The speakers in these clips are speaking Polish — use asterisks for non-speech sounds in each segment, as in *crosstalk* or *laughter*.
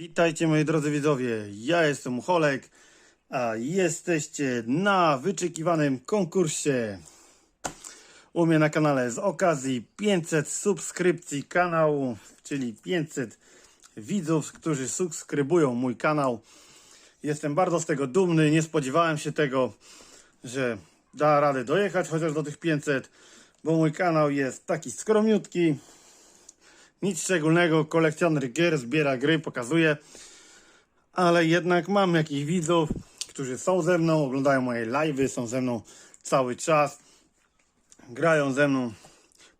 Witajcie moi drodzy widzowie, ja jestem Ucholek, a jesteście na wyczekiwanym konkursie u mnie na kanale z okazji 500 subskrypcji kanału, czyli 500 widzów, którzy subskrybują mój kanał. Jestem bardzo z tego dumny, nie spodziewałem się tego, że da radę dojechać chociaż do tych 500, bo mój kanał jest taki skromniutki, nic szczególnego, kolekcjoner gier, zbiera gry, pokazuje, ale jednak mam jakichś widzów, którzy są ze mną, oglądają moje live'y, są ze mną cały czas, grają ze mną,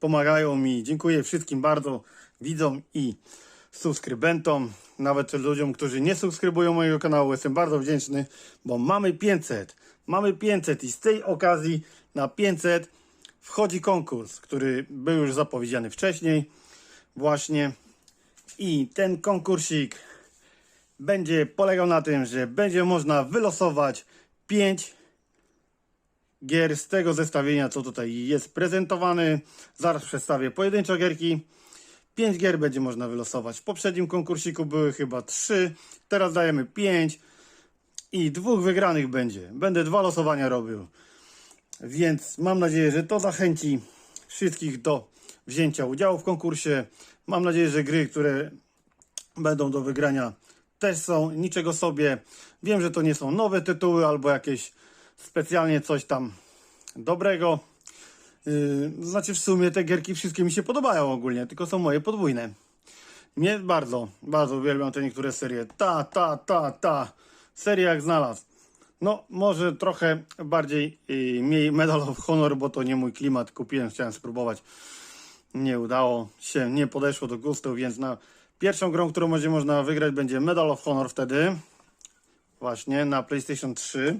pomagają mi. Dziękuję wszystkim bardzo widzom i subskrybentom, nawet ludziom, którzy nie subskrybują mojego kanału. Jestem bardzo wdzięczny, bo mamy 500. Mamy 500 i z tej okazji na 500 wchodzi konkurs, który był już zapowiedziany wcześniej właśnie i ten konkursik będzie polegał na tym, że będzie można wylosować 5 gier z tego zestawienia, co tutaj jest prezentowany. Zaraz przedstawię pojedyncze gierki. 5 gier będzie można wylosować. W poprzednim konkursiku były chyba 3, teraz dajemy 5 i dwóch wygranych będzie. Będę dwa losowania robił. Więc mam nadzieję, że to zachęci wszystkich do wzięcia udziału w konkursie. Mam nadzieję, że gry, które będą do wygrania też są niczego sobie. Wiem, że to nie są nowe tytuły albo jakieś specjalnie coś tam dobrego. Yy, znaczy w sumie te gierki wszystkie mi się podobają ogólnie, tylko są moje podwójne. Nie bardzo, bardzo uwielbiam te niektóre serie. Ta, ta, ta, ta. Seria jak znalazł. No, może trochę bardziej yy, mniej Medal of Honor, bo to nie mój klimat. Kupiłem, chciałem spróbować. Nie udało się, nie podeszło do gustu, więc na pierwszą grą, którą będzie można wygrać, będzie Medal of Honor wtedy. Właśnie na PlayStation 3.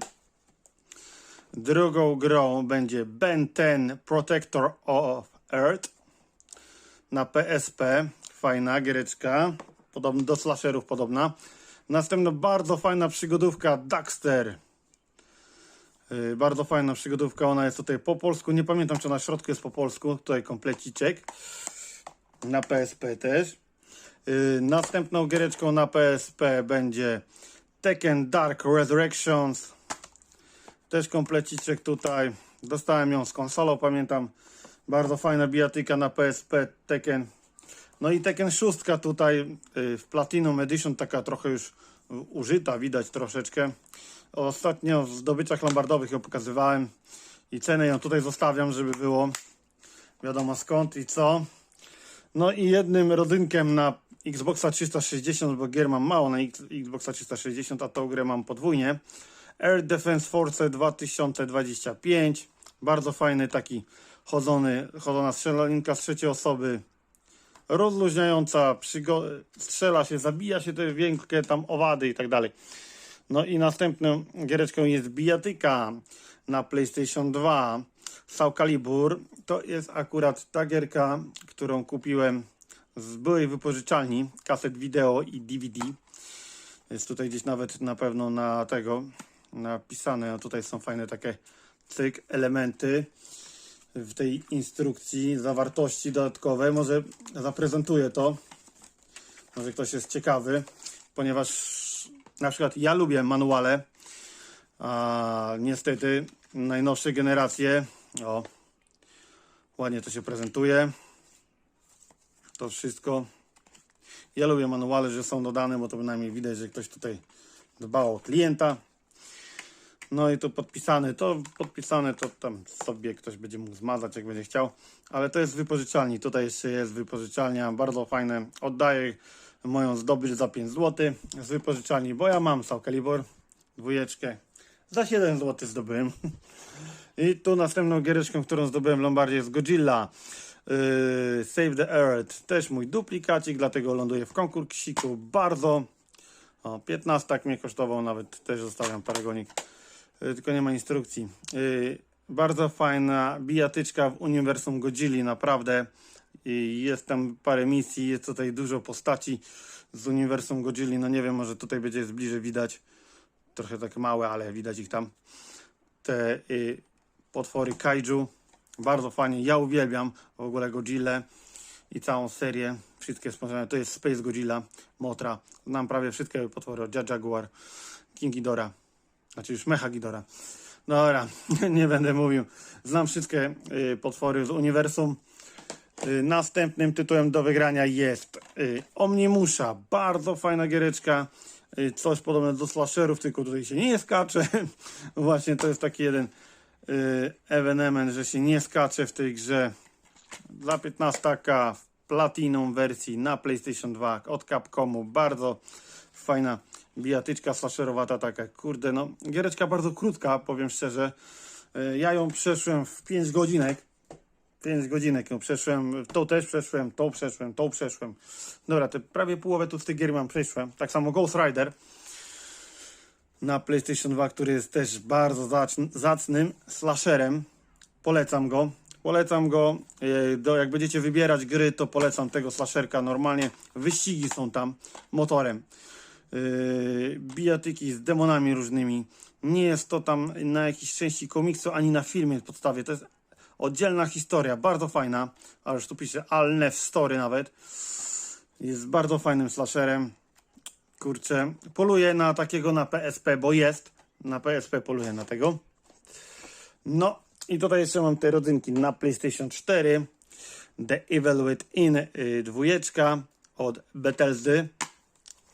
Drugą grą będzie Ben 10 Protector of Earth na PSP. Fajna giereczka, podobna do slasherów podobna. Następna bardzo fajna przygodówka Daxter. Yy, bardzo fajna przygodówka, ona jest tutaj po polsku. Nie pamiętam, czy na środku jest po polsku. Tutaj kompleciczek. Na PSP też. Yy, następną giereczką na PSP będzie Tekken Dark Resurrections. Też kompleciczek tutaj. Dostałem ją z konsolą, pamiętam. Bardzo fajna bijatyka na PSP Tekken. No i Tekken 6 tutaj yy, w Platinum Edition, taka trochę już użyta, widać troszeczkę. Ostatnio w zdobyczach lombardowych ją pokazywałem i cenę ją tutaj zostawiam, żeby było wiadomo skąd i co. No i jednym rodzynkiem na Xboxa 360, bo gier mam mało na Xboxa 360, a tą grę mam podwójnie. Air Defense Force 2025. Bardzo fajny taki chodzony, chodzona strzelaninka z trzeciej osoby. Rozluźniająca, strzela się, zabija się te wielkie tam owady i tak dalej. No i następną giereczką jest bijatyka na PlayStation 2 Soul Calibur. To jest akurat ta gierka, którą kupiłem z byłej wypożyczalni kaset wideo i DVD. Jest tutaj gdzieś nawet na pewno na tego napisane. No tutaj są fajne takie cyk elementy w tej instrukcji, zawartości dodatkowe. Może zaprezentuję to. Może ktoś jest ciekawy, ponieważ na przykład ja lubię manuale, a niestety najnowsze generacje, o, ładnie to się prezentuje, to wszystko. Ja lubię manuale, że są dodane, bo to bynajmniej widać, że ktoś tutaj dbał o klienta. No i to podpisane, to podpisane, to tam sobie ktoś będzie mógł zmazać, jak będzie chciał. Ale to jest wypożyczalni. Tutaj jeszcze jest wypożyczalnia, bardzo fajne. Oddaję moją zdobycz za 5 zł z wypożyczalni, bo ja mam Soul Calibur, dwójeczkę. Za 7 zł zdobyłem. *laughs* I tu następną giereczką, którą zdobyłem w Lombardzie jest Godzilla. Yy, Save the Earth. Też mój duplikacik, dlatego ląduje w konkursiku. Bardzo. O, 15 tak mnie kosztował, nawet też zostawiam paragonik. Yy, tylko nie ma instrukcji. Yy, bardzo fajna bijatyczka w uniwersum Godzilli, naprawdę. I jest tam parę misji, jest tutaj dużo postaci z uniwersum Godzilli. No nie wiem, może tutaj będzie zbliżej widać. Trochę tak małe, ale widać ich tam. Te y, potwory kaiju. Bardzo fajnie. Ja uwielbiam w ogóle Godzillę. i całą serię. Wszystkie sponsorowane. To jest Space Godzilla, Motra. Znam prawie wszystkie potwory od Jaguar, King Ghidorah. Znaczy już Mecha Ghidorah. Dobra, *laughs* nie będę mówił. Znam wszystkie y, potwory z uniwersum. Y, Następnym tytułem do wygrania jest y, Omnimusha. Bardzo fajna giereczka. Y, Coś podobne do slasherów, tylko tutaj się nie skacze. *laughs* Właśnie to jest taki jeden ewenement, że się nie skacze w tej grze. Za 15 w Platinum wersji na PlayStation 2 od Capcomu. Bardzo fajna bijatyczka slasherowata taka. Kurde, no giereczka bardzo krótka, powiem szczerze. Ja ją przeszłem w 5 godzinek. 5 godzinek ją przeszłem, tą też przeszłem, tą przeszłem, tą przeszłem. Dobra, te prawie połowę tu z tych gier mam przeszłem. Tak samo Ghost Rider na PlayStation 2, który jest też bardzo zacn- zacnym slasherem. Polecam go. Polecam go. e, Do, jak będziecie wybierać gry, to polecam tego slasherka. Normalnie wyścigi są tam motorem. Yy, bijatyki z demonami różnymi. Nie jest to tam na jakiejś części komiksu, ani na filmie podstawie. To jest oddzielna historia, bardzo fajna. Ależ tu pisze Alnef Story nawet. Jest bardzo fajnym slasherem. Kurczę, poluję na takiego na PSP, bo jest. Na PSP poluję na tego. No i tutaj jeszcze mam te rodzynki na PlayStation 4. The Evil Within y, dwójeczka od Bethesdy.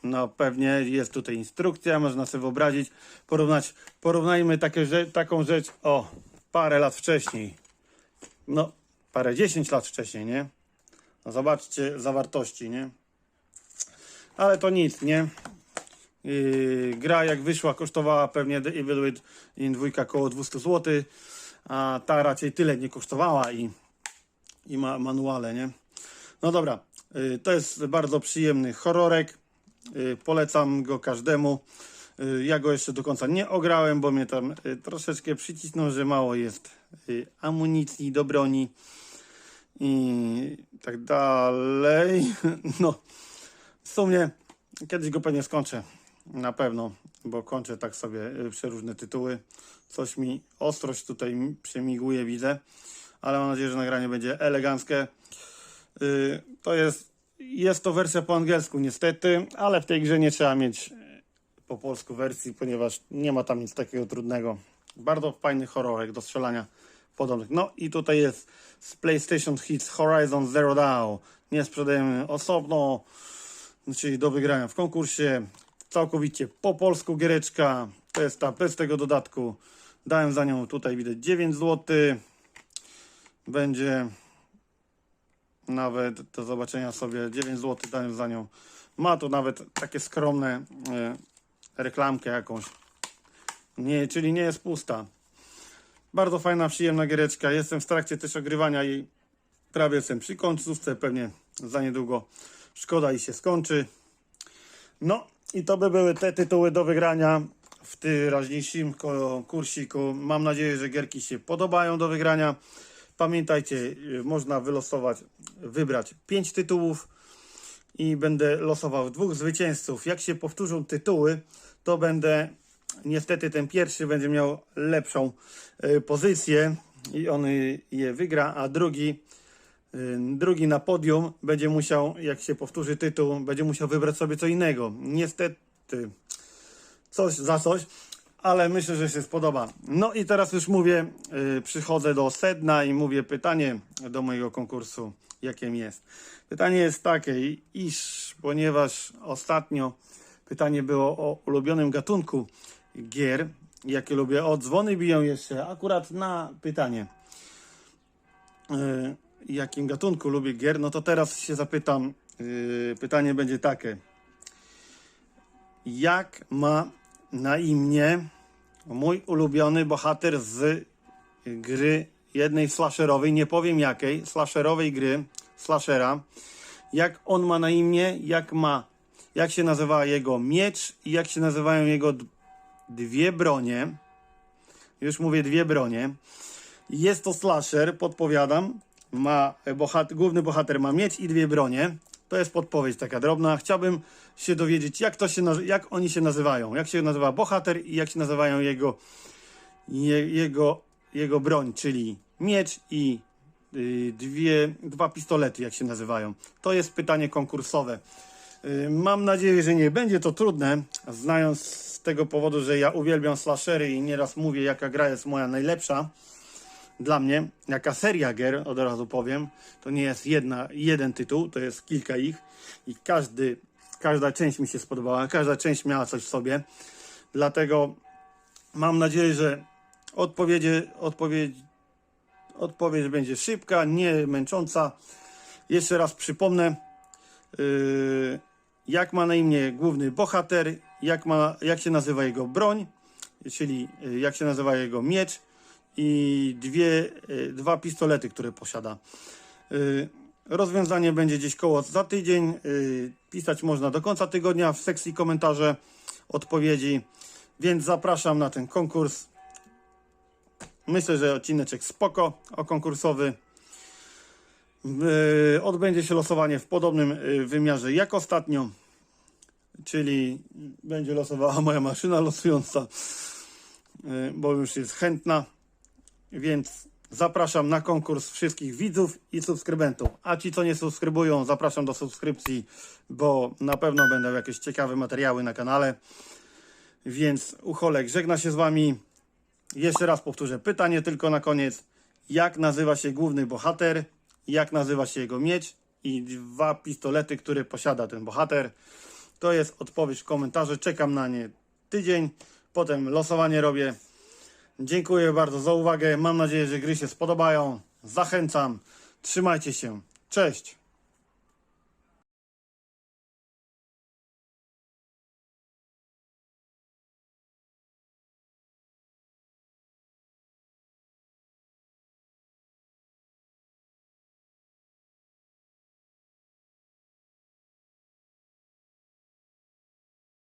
No pewnie jest tutaj instrukcja, można sobie wyobrazić, porównać, porównajmy takie, taką rzecz, o, parę lat wcześniej. No, parę dziesięć lat wcześniej, nie? No, zobaczcie zawartości, nie? Ale to nic, nie? Yy, gra jak wyszła kosztowała pewnie The Evil Within 2 około 200 zł, a ta raczej tyle nie kosztowała i, i ma manuale, nie? No dobra, y, to jest bardzo przyjemny horrorek. Y, Polecam go każdemu. Y, Ja go jeszcze do końca nie ograłem, bo mnie tam y, troszeczkę przycisnął, że mało jest amunicji do broni i tak dalej. *laughs* No, w sumie kiedyś go pewnie skończę. Na pewno, bo kończę tak sobie y, przeróżne tytuły. Coś mi ostrość tutaj mi przemiguje, widzę, ale mam nadzieję, że nagranie będzie eleganckie. Y, To jest, jest to wersja po angielsku niestety, ale w tej grze nie trzeba mieć y, po polsku wersji, ponieważ nie ma tam nic takiego trudnego. Bardzo fajny horrorek do strzelania podobnych. No i tutaj jest z PlayStation Hits Horizon Zero Dawn. Nie sprzedajemy osobno, czyli do wygrania w konkursie. Całkowicie po polsku giereczka. To jest ta bez tego dodatku. Dałem za nią tutaj widać 9 zł. Będzie nawet do zobaczenia sobie 9 zł dałem za nią. Ma tu nawet takie skromne e, reklamkę jakąś. Nie, czyli nie jest pusta. Bardzo fajna, przyjemna giereczka. Jestem w trakcie też ogrywania jej. Prawie jestem przy końcówce, pewnie za niedługo szkoda i się skończy. No i to by były te tytuły do wygrania w teraźniejszym konkursiku. Mam nadzieję, że gierki się podobają do wygrania. Pamiętajcie, y, można wylosować, wybrać 5 tytułów i będę losował dwóch zwycięzców. Jak się powtórzą tytuły, to będę niestety ten pierwszy będzie miał lepszą y, pozycję i on je wygra, a drugi y, drugi na podium będzie musiał, jak się powtórzy tytuł, będzie musiał wybrać sobie co innego. Niestety coś za coś, ale myślę, że się spodoba. No i teraz już mówię, y, przychodzę do sedna i mówię pytanie do mojego konkursu, jakim jest. Pytanie jest takie, iż ponieważ ostatnio pytanie było o ulubionym gatunku gier, jakie lubię, o dzwony biją jeszcze akurat na pytanie y, jakim gatunku lubię gier, no to teraz się zapytam. y, pytanie będzie takie. Jak ma na imię mój ulubiony bohater z gry jednej slasherowej, nie powiem jakiej, slasherowej gry, slashera. Jak on ma na imię, jak ma, jak się nazywa jego miecz i jak się nazywają jego dwie bronie. Już mówię dwie bronie. Jest to slasher, podpowiadam. Ma bohat główny bohater ma miecz i dwie bronie. To jest podpowiedź taka drobna. Chciałbym się dowiedzieć, jak, to się, jak oni się nazywają. Jak się nazywa bohater i jak się nazywają jego, je, jego, jego broń, czyli miecz i y, dwie, dwa pistolety, jak się nazywają. To jest pytanie konkursowe. Y, Mam nadzieję, że nie będzie to trudne, znając tego powodu, że ja uwielbiam slashery i nieraz mówię, jaka gra jest moja najlepsza dla mnie, jaka seria gier, od razu powiem, to nie jest jedna, jeden tytuł, to jest kilka ich i każdy, każda część mi się spodobała, każda część miała coś w sobie, dlatego mam nadzieję, że odpowiedzi, odpowiedź, odpowiedź będzie szybka, nie męcząca. Jeszcze raz przypomnę, yy, jak ma na imię główny bohater, jak, ma, jak się nazywa jego broń, czyli yy, jak się nazywa jego miecz i dwie, yy, dwa pistolety, które posiada. Yy, Rozwiązanie będzie gdzieś koło za tydzień. Pisać można do końca tygodnia w sekcji komentarze odpowiedzi, więc zapraszam na ten konkurs. Myślę, że odcineczek spoko o konkursowy. Odbędzie się losowanie w podobnym wymiarze jak ostatnio, czyli będzie losowała moja maszyna losująca, yy, bo już jest chętna, więc zapraszam na konkurs wszystkich widzów i subskrybentów. A ci, co nie subskrybują, zapraszam do subskrypcji, bo na pewno będą jakieś ciekawe materiały na kanale. Więc Ucholek żegna się z Wami. Jeszcze raz powtórzę pytanie tylko na koniec. Jak nazywa się główny bohater? Jak nazywa się jego miecz? I dwa pistolety, które posiada ten bohater. To jest odpowiedź w komentarzu. Czekam na nie tydzień. Potem losowanie robię. Dziękuję bardzo za uwagę. Mam nadzieję, że gry się spodobają. Zachęcam. Trzymajcie się. Cześć.